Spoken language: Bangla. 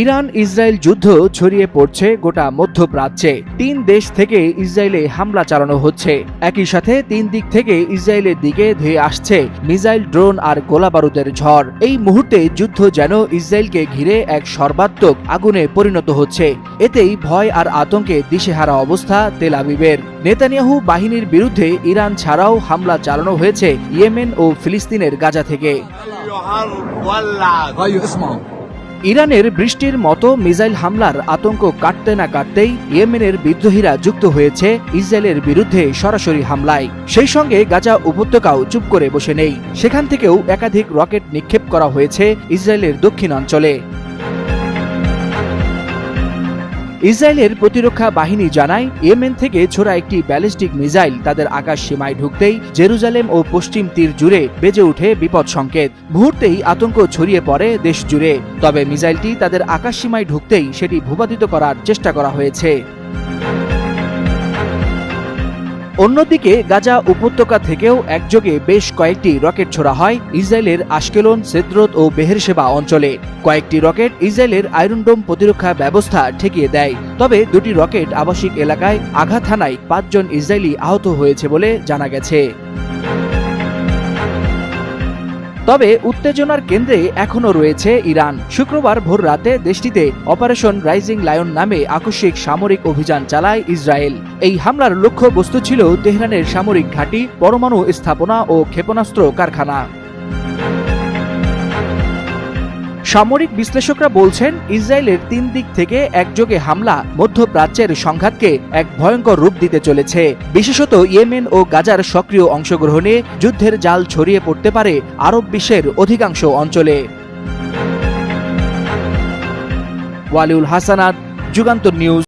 ইরান ইসরায়েল যুদ্ধ ছড়িয়ে পড়ছে গোটা মধ্যপ্রাচ্যে। তিন দেশ থেকে ইসরায়েলে হামলা চালানো হচ্ছে। একই সাথে তিন দিক থেকে ইসরায়েলের দিকে ধেয়ে আসছে মিসাইল, ড্রোন আর গোলাবারুদের ঝড়। এই মুহূর্তে যুদ্ধ যেন ইসরায়েলকে ঘিরে এক সর্বাত্মক আগুনে পরিণত হচ্ছে। এতেই ভয় আর আতঙ্কে দিশেহারা অবস্থা তেল আবিবের। নেতানিয়াহু বাহিনীর বিরুদ্ধে ইরান ছাড়াও হামলা চালানো হয়েছে ইয়েমেন ও ফিলিস্তিনের গাজা থেকে। ইরানের বৃষ্টির মতো মিসাইল হামলার আতঙ্ক কাটতে না কাটতেই ইয়েমেনের বিদ্রোহীরা যুক্ত হয়েছে ইসরায়েলের বিরুদ্ধে সরাসরি হামলায়। সেই সঙ্গে গাজা উপত্যকাও চুপ করে বসে নেই। সেখান থেকেও একাধিক রকেট নিক্ষেপ করা হয়েছে ইসরায়েলের দক্ষিণাঞ্চলে। ইসরায়েলের প্রতিরক্ষা বাহিনী জানায়, ইয়েমেন থেকে ছোড়া একটি ব্যালিস্টিক মিসাইল তাদের আকাশ সীমায় ঢুকতেই জেরুজালেম ও পশ্চিম তীর জুড়ে বেজে উঠে বিপদ সংকেত। মুহূর্তেই আতঙ্ক ছড়িয়ে পড়ে দেশ জুড়ে। তবে মিসাইলটি তাদের আকাশ সীমায় ঢুকতেই সেটি ভূপাতিত করার চেষ্টা করা হয়েছে। অন্যদিকে গাজা উপত্যকা থেকেও একযোগে বেশ কয়েকটি রকেট ছোড়া হয় ইসরায়েলের আশকেলন, সেদ্রত ও বেহের সেবা অঞ্চলে। কয়েকটি রকেট ইসরায়েলের আয়রনডোম প্রতিরক্ষা ব্যবস্থা ঠেকিয়ে দেয়। তবে দুটি রকেট আবাসিক এলাকায় আঘাত হানায় পাঁচজন ইসরায়েলি আহত হয়েছে বলে জানা গেছে। তবে উত্তেজনার কেন্দ্রে এখনও রয়েছে ইরান। শুক্রবার ভোর রাতে দেশটিতে অপারেশন রাইজিং লায়ন নামে আকস্মিক সামরিক অভিযান চালায় ইসরায়েল। এই হামলার লক্ষ্য বস্তু ছিল তেহরানের সামরিক ঘাঁটি, পরমাণু স্থাপনা ও ক্ষেপণাস্ত্র কারখানা। সামরিক বিশ্লেষকরা বলছেন, ইসরায়েলের তিন দিক থেকে একযোগে হামলা মধ্যপ্রাচ্যের সংঘাতকে এক ভয়ঙ্কর রূপ দিতে চলেছে। বিশেষত ইয়েমেন ও গাজার সক্রিয় অংশগ্রহণে যুদ্ধের জাল ছড়িয়ে পড়তে পারে আরব বিশ্বের অধিকাংশ অঞ্চলে। ওয়ালিউল হাসানাত, যুগান্তর নিউজ।